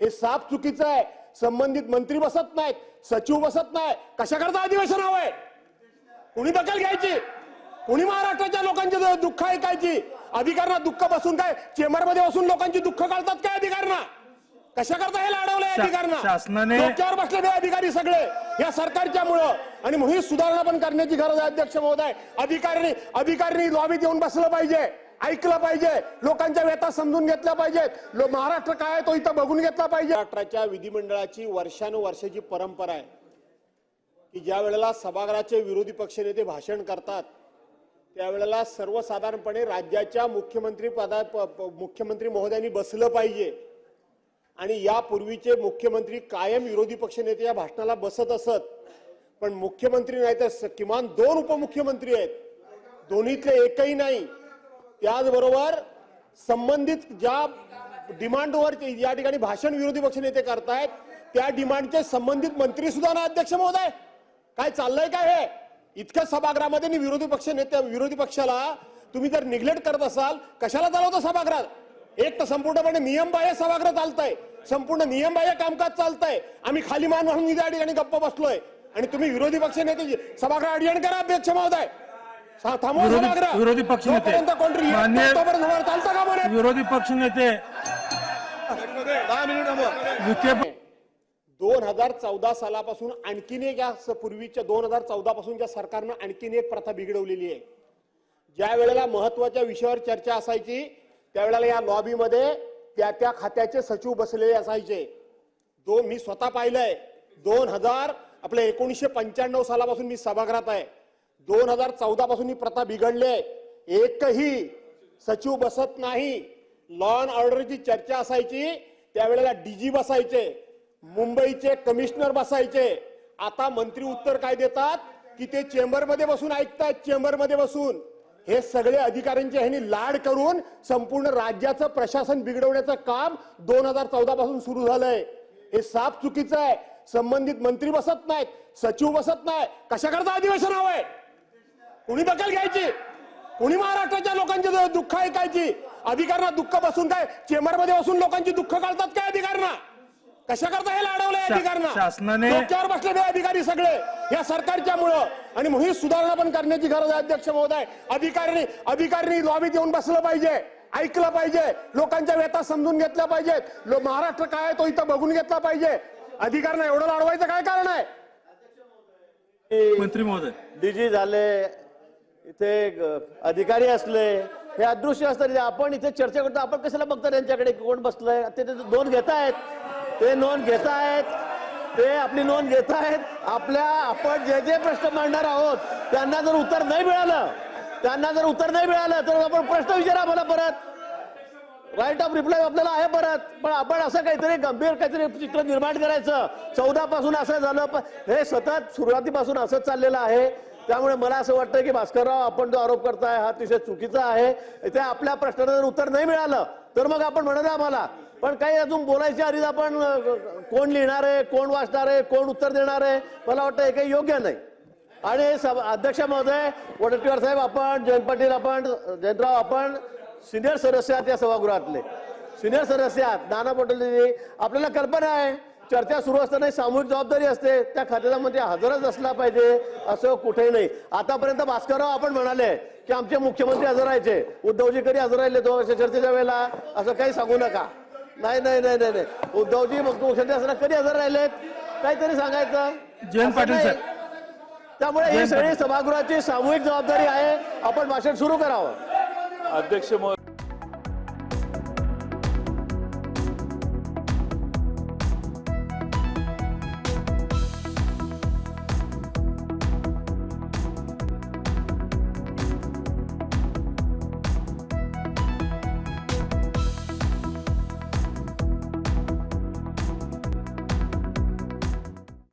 हे साफ चुकीचं आहे. संबंधित मंत्री बसत नाहीत. सचिव बसत नाही. कशाकरता अधिवेशन हवंय? कुणी दखल घ्यायची? कुणी महाराष्ट्राच्या लोकांचे दुःख ऐकायची? अधिकाऱ्यांना दुःख बसून काय? चेंबरमध्ये बसून लोकांची दुःख काढतात काय अधिकाऱ्यांना? कशाकरता हे लाडवलंय अधिकाऱ्यांना? शासनाने- डोक्यावर बसलेले अधिकारी सगळे या सरकारच्या मुळे आणि म्हणून सुधारणा पण करण्याची गरज आहे अध्यक्ष महोदय. अधिकाऱ्यांनी अधिकाऱ्यांनी लॉबीत येऊन बसलं पाहिजे. ऐकलं पाहिजे. लोकांच्या व्यथा समजून घेतल्या पाहिजेत. लो- महाराष्ट्र काय आहे तो इथं बघून घेतला पाहिजे. महाराष्ट्राच्या विधिमंडळाची वर्षानुवर्षाची परंपरा आहे की ज्या वेळेला सभागृहाचे विरोधी पक्षनेते भाषण करतात त्यावेळेला सर्वसाधारणपणे राज्याच्या मुख्यमंत्री पदा प- प- मुख्यमंत्री महोदयांनी बसलं पाहिजे. आणि यापूर्वीचे मुख्यमंत्री कायम विरोधी पक्षनेते या भाषणाला बसत असत. पण मुख्यमंत्री नाही तर किमान दोन उपमुख्यमंत्री आहेत. दोन्हीतले एकही नाही. त्याचबरोबर संबंधित ज्या डिमांडवर या ठिकाणी भाषण विरोधी पक्षनेते करतायत त्या डिमांडचे संबंधित मंत्री सुद्धा ना अध्यक्ष महोदय? काय चाललंय काय हे? इतक्या सभागृहामध्ये विरोधी पक्ष नेते विरोधी पक्षाला तुम्ही जर निग्लेक्ट करत असाल कशाला चालवता सभागृहात? एक तर संपूर्णपणे नियमबाह्य सभागृह चालतंय. संपूर्ण नियमबाह्य कामकाज चालतंय. आम्ही खाली मान म्हणून या ठिकाणी गप्प बसलोय. आणि तुम्ही विरोधी पक्ष नेते सभागृह अडचण करा अध्यक्ष महोदय. विरोधी- येत नाही, मान्य- विरोधी पक्षनेते विखे दोन हजार चौदा सालापासून आणखीन एक या पूर्वीच्या दोन हजार चौदा पासूनच्या सरकारनं आणखीन एक प्रथा बिघडवलेली आहे. ज्या वेळेला महत्त्वाच्या विषयावर चर्चा असायची त्यावेळेला या लॉबीमध्ये त्या त्या खात्याचे सचिव बसलेले असायचे. दोन मी स्वतः पाहिलंय. दोन हजार आपल्या एकोणीसशे पंच्याण्णव सालापासून मी सभागृहात आहे. दोन हजार चौदा पासून ही प्रथा बिघडली आहे. एकही सचिव बसत नाही. लॉ अँड ऑर्डरची चर्चा असायची त्यावेळेला डीजी बसायचे मुंबईचे कमिशनर बसायचे. आता मंत्री उत्तर काय देतात? की ते चेंबरमध्ये बसून ऐकतात चेंबरमध्ये बसून. हे सगळे अधिकाऱ्यांचे ह्यांनी लाड करून संपूर्ण राज्याचं प्रशासन बिघडवण्याचं काम दोन हजार चौदा पासून सुरू झालंय. हे साफ चुकीचं आहे. संबंधित मंत्री बसत नाहीत सचिव बसत नाही. कशाकरता अधिवेशन हवंय? कुणी दखल घ्यायची? कुणी महाराष्ट्राच्या लोकांचे दुःख ऐकायची? अधिकाऱ्यांना दुःख बसून काय? चेंबरमध्ये बसून लोकांची दुःख काढतात काय अधिकाऱ्यांना? कशाकरता हे लाडवलंय शा- अधिकाऱ्यांना? शासनाने- डोक्यावर बसलेले अधिकारी सगळे या सरकारच्या मुळे आणि म्हणून ही सुधारणा पण करण्याची गरज आहे अध्यक्ष महोदय. अधिकाऱ्यांनी अधिकाऱ्यांनी लॉबीत येऊन बसलं पाहिजे ऐकलं पाहिजे लोकांच्या व्यथा समजून घेतल्या पाहिजेत. लो- महाराष्ट्र काय आहे तो इथं बघून घेतला पाहिजे. अधिकाऱ्यांना एवढं लाडवायचं काय कारण आहे? मंत्री महोदय. डीजी झाले इथे अधिकारी असले हे अदृश्य असतात आपण इथे चर्चा करतो आपण कशाला बघतो त्यांच्याकडे कोण बसलंय? ते नोंद घेत आहेत. ते नोंद घेत आहेत. ते आपली नोंद घेत आहेत. आपल्या आपण जे जे प्रश्न मांडणार आहोत त्यांना जर उत्तर नाही मिळालं त्यांना जर उत्तर नाही मिळालं तर आपण प्रश्न विचारा मला परत. राईट ऑफ रिप्लाय आपल्याला आहे परत. पण आपण असं काहीतरी गंभीर काहीतरी चित्र निर्माण करायचं. चौदा पासून असं झालं पण हे सतत सुरुवातीपासून असंच चाललेलं आहे. त्यामुळे मला असं वाटतं की भास्करराव आपण जो आरोप करताय हा अतिशय चुकीचा आहे. इथे आपल्या प्रश्नाचं जर उत्तर नाही मिळालं तर मग आपण म्हणत आम्हाला. पण काही अजून बोलायच्या आधीच आपण कोण लिहिणार आहे कोण वाचणार आहे कोण उत्तर देणार आहे मला वाटतं हे काही योग्य नाही. आणि सब- अध्यक्ष महोदय वडेट्टीवार साहेब आपण जयंत पाटील आपण जयंतराव आपण सिनियर सदस्य आहात या सभागृहातले. सिनियर सदस्य आहात नाना पटोलेजी आपल्याला कल्पना आहे चर्चा सुरू असताना सामूहिक जबाबदारी असते. त्या खात्याला मध्ये हजरच असला पाहिजे असं कुठेही नाही. आतापर्यंत भास्करराव आपण म्हणाले की आमचे मुख्यमंत्री हजर राहायचे. उद्धवजी कधी हजर राहिले तो चर्चेच्या वेळेला? असं काही सांगू नका. नाही नाही नाही नाही नाही. उद्धवजी मुख्यमंत्री असताना कधी हजर राहिलेत काहीतरी सांगायचं. जयंत पाटील. साहेब. त्यामुळे ही सगळी. सभागृहाची सामूहिक जबाबदारी आहे. आपण भाषण सुरू करावं. अध्यक्ष महोदय